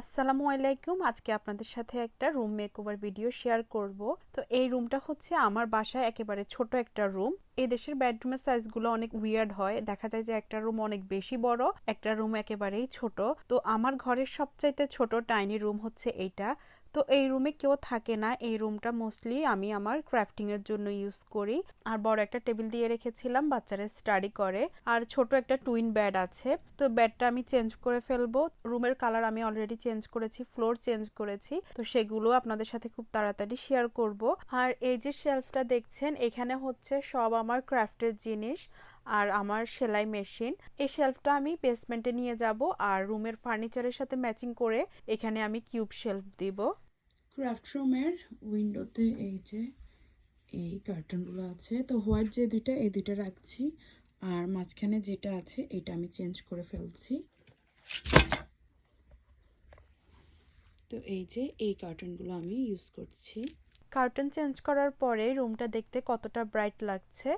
আসসালামু আলাইকুম। আজকে আপনাদের সাথে একটা রুম মেকওভার ভিডিও শেয়ার করব। তো এই রুমটা হচ্ছে আমার বাসায় একেবারে ছোট একটা রুম এই দেশের বেডরুমের সাইজগুলো অনেক উইয়ার্ড হয়। দেখা যায় যে একটা রুম অনেক বেশি বড়, একটা রুম একেবারেই ছোট। তো আমার ঘরের সবচাইতে ছোট টাইনি রুম হচ্ছে এইটা। তো এই রুমে কেউ থাকে না। এই রুমটা মোস্টলি আমি আমার ক্রাফটিং এর জন্য ইউজ করি। আর বড় একটা টেবিল দিয়ে রেখেছিলাম, বাচ্চারা স্টাডি করে। আর ছোট একটা টুইন বেড আছে। তো বেডটা আমি চেঞ্জ করে ফেলব। রুমের কালার আমি অলরেডি চেঞ্জ করেছি ফ্লোর চেঞ্জ করেছি। তো সেগুলো আপনাদের সাথে খুব তাড়াতাড়ি শেয়ার করব। আর এই যে শেলফটা দেখছেন, এখানে হচ্ছে সব আমার ক্রাফটের জিনিস আর আমার সেলাই মেশিন এই শেলফটা আমি বেসমেন্টে নিয়ে যাব আর রুমের ফার্নিচারের সাথে ম্যাচিং করে এখানে আমি কিউব শেলফ দিব। ক্রাফট রুমের উইন্ডোতে এই যে, এই কার্টনগুলো আছে। তো হোয়াইট যে দুইটা, এই দুইটা রাখছি। আর মাঝখানে যেটা আছে, এটা আমি চেঞ্জ করে ফেলছি। তো এই যে, এই কার্টনগুলো আমি ইউজ করছি। কার্টন চেঞ্জ করার পরে রুমটা দেখতে কতটা ব্রাইট লাগছে।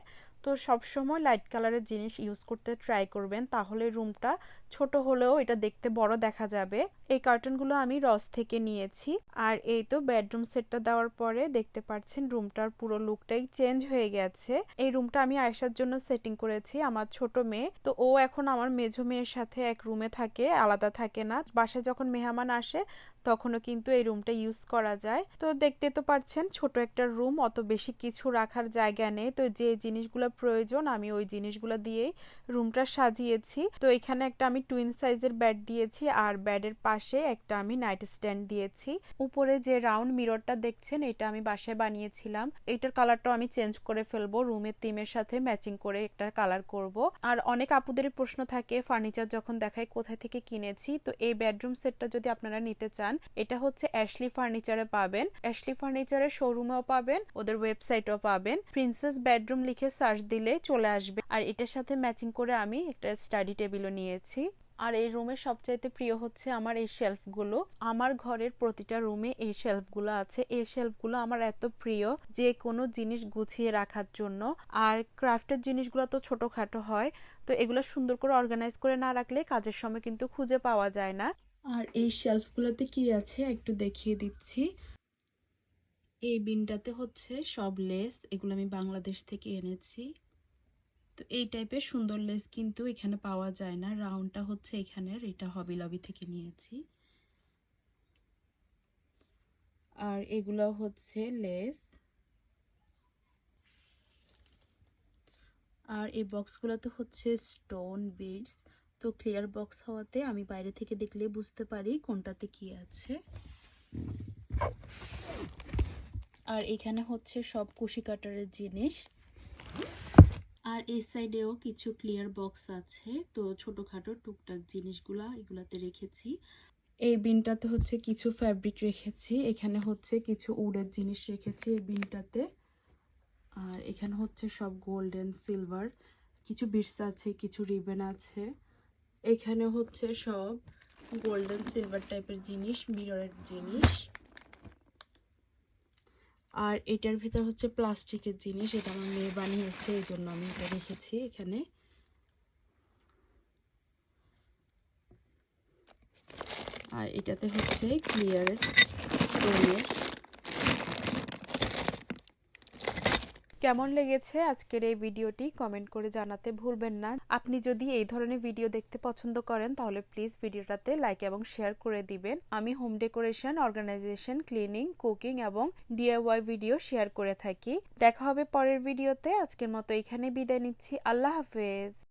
তো সবসময় লাইট কালারের জিনিস ইউজ করতে ট্রাই করবেন, তাহলে রুমটা ছোট হলেও এটা দেখতে বড় দেখা যাবে। এই কার্টনগুলো আমি রস থেকে নিয়েছি। আর এই তো বেডরুম সেটটা দেওয়ার পরে দেখতে পাচ্ছেন রুমটার পুরো লুকটাই চেঞ্জ হয়ে গেছে। এই রুমটা আমি আয়সার জন্য সেটিং করেছি, আমার ছোট মেয়ে। তো ও এখন আমার মেঝো মেয়ের সাথে এক রুমে থাকে, আলাদা থাকে না। বাসায় যখন মেহমান আসে তখনও কিন্তু এই রুমটা ইউজ করা যায়। তো দেখতে তো পারছেন, ছোট একটা রুম অত বেশি কিছু রাখার জায়গা নেই। তো যে জিনিসগুলো প্রয়োজন, আমি ওই জিনিসগুলো দিয়েই রুমটা সাজিয়েছি। তো এখানে একটা আমি টুইন সাইজের বেড দিয়েছি, আর বেডের পাশে একটা আমি নাইট স্ট্যান্ড দিয়েছি। উপরে যে রাউন্ড মিররটা দেখছেন, এটা আমি বাসায় বানিয়েছিলাম। এটার কালারটাও আমি চেঞ্জ করে ফেলব রুমের থিমের সাথে ম্যাচিং করে একটা কালার করব। আর অনেক আপুদের প্রশ্ন থাকে ফার্নিচার যখন দেখায় কোথায় থেকে কিনেছি, তো এই বেডরুম সেটটা যদি আপনারা নিতে চান এটা হচ্ছে অ্যাশলি ফার্নিচারে পাবেন। অ্যাশলি ফার্নিচারের শোরুমেও পাবেন, ওদের ওয়েবসাইটেও পাবেন। প্রিন্সেস বেডরুম লিখে সার্চ দিলে চলে আসবে। আর এটার সাথে ম্যাচিং করে আমি একটা স্টাডি টেবিলও নিয়েছি। আর এই রুমের সবচাইতে প্রিয় হচ্ছে আমার এই শেলফগুলো আমার ঘরের প্রতিটা রুমে এই শেলফগুলো আছে। এই শেলফগুলো আমার এত প্রিয় যে কোনো জিনিস গুছিয়ে রাখার জন্য। আর ক্রাফটের জিনিসগুলো তো ছোটখাটো হয়, তো এগুলো সুন্দর করে অর্গানাইজ করে না রাখলে কাজের সময় কিন্তু খুঁজে পাওয়া যায় না। আর এই শেলফগুলোতে কি আছে একটু দেখিয়ে দিচ্ছি। এই বিনটাতে হচ্ছে সব লেস, এগুলো আমি বাংলাদেশ থেকে এনেছি। তো এই টাইপের সুন্দর লেস কিন্তু এখানে পাওয়া যায় না। রাউন্ডটা হচ্ছে এখানের, এটা হবি লবি থেকে নিয়েছি। আর এগুলো হচ্ছে লেস। আর এই বক্সগুলোতে হচ্ছে স্টোন বিডস তো ক্লিয়ার বক্স হওয়াতে আমি বাইরে থেকে দেখলে বুঝতে পারি কোনটাতে কি আছে। আর এখানে হচ্ছে সব কুশি কাটারের জিনিস। আর এই সাইডেও কিছু ক্লিয়ার বক্স আছে। তো ছোটোখাটো টুকটাক জিনিসগুলা এগুলাতে রেখেছি। এই বিনটাতে হচ্ছে কিছু ফ্যাব্রিক রেখেছি। এখানে হচ্ছে কিছু উডের জিনিস রেখেছি এই বিনটাতে। আর এখানে হচ্ছে সব গোল্ডেন সিলভার কিছু বিটস আছে, কিছু রিবেন আছে। এখানে হচ্ছে সব গোল্ডেন সিলভার টাইপের জিনিস মিররের জিনিস। আর এটার ভিতর হচ্ছে প্লাস্টিকের জিনিস, এটা আমার মেয়ে বানিয়েছে, এই জন্য আমি এটা রেখেছি এখানে। আর এটাতে হচ্ছে ক্লিয়ার স্টোনের কেমন লেগেছে আজকের এই ভিডিওটি কমেন্ট করে জানাতে ভুলবেন না। আপনি যদি এই ধরনের ভিডিও দেখতে পছন্দ করেন, তাহলে প্লিজ ভিডিওটাতে লাইক এবং শেয়ার করে দিবেন। আমি home decoration, organisation, cleaning, cooking এবং ডিআইওয়াই ভিডিও শেয়ার করে থাকি। দেখা হবে পরের ভিডিওতে। আজকের মতো এখানে বিদায় নিচ্ছি। আল্লাহ হাফেজ।